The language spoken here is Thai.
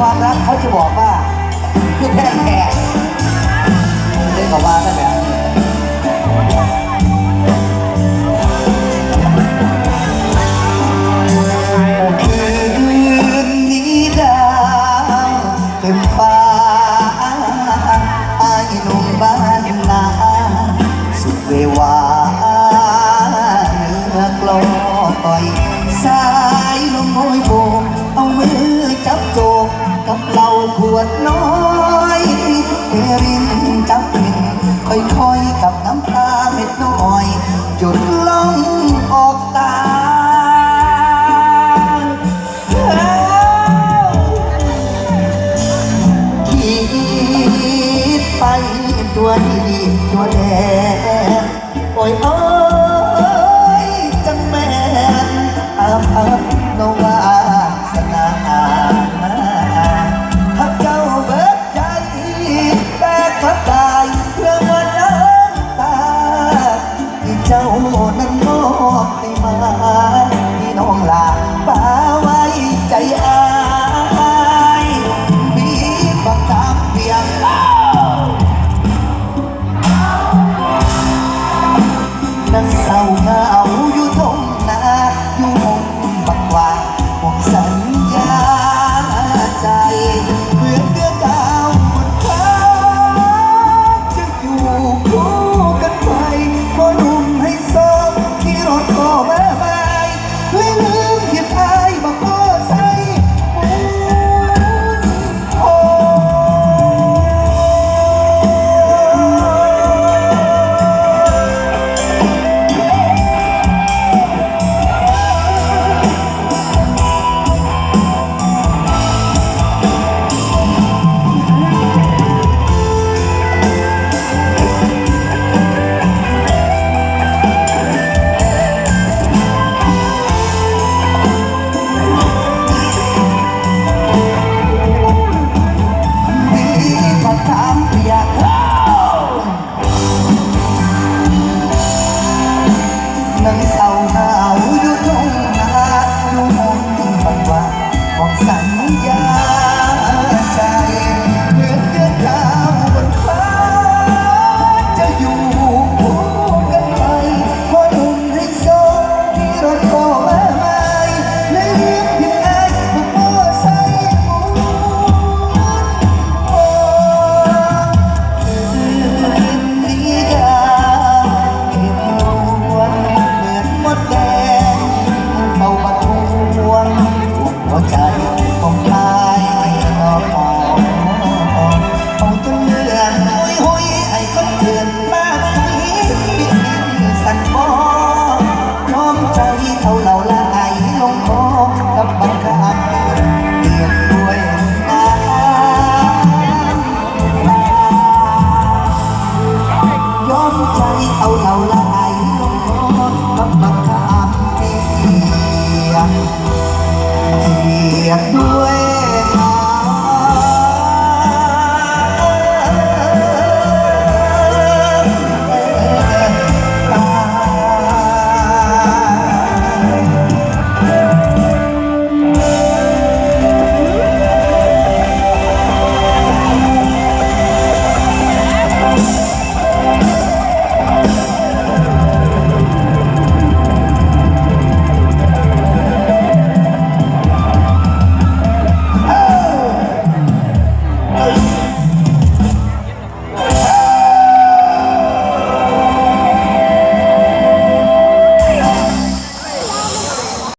ความรักเขาจะบอกว่าคือแพ้แพ้เล่นกับว่าใด้แบบนี้เววา หยดลงออกตาคิดไปตัวดีตัวแดงโอ้ยโอ้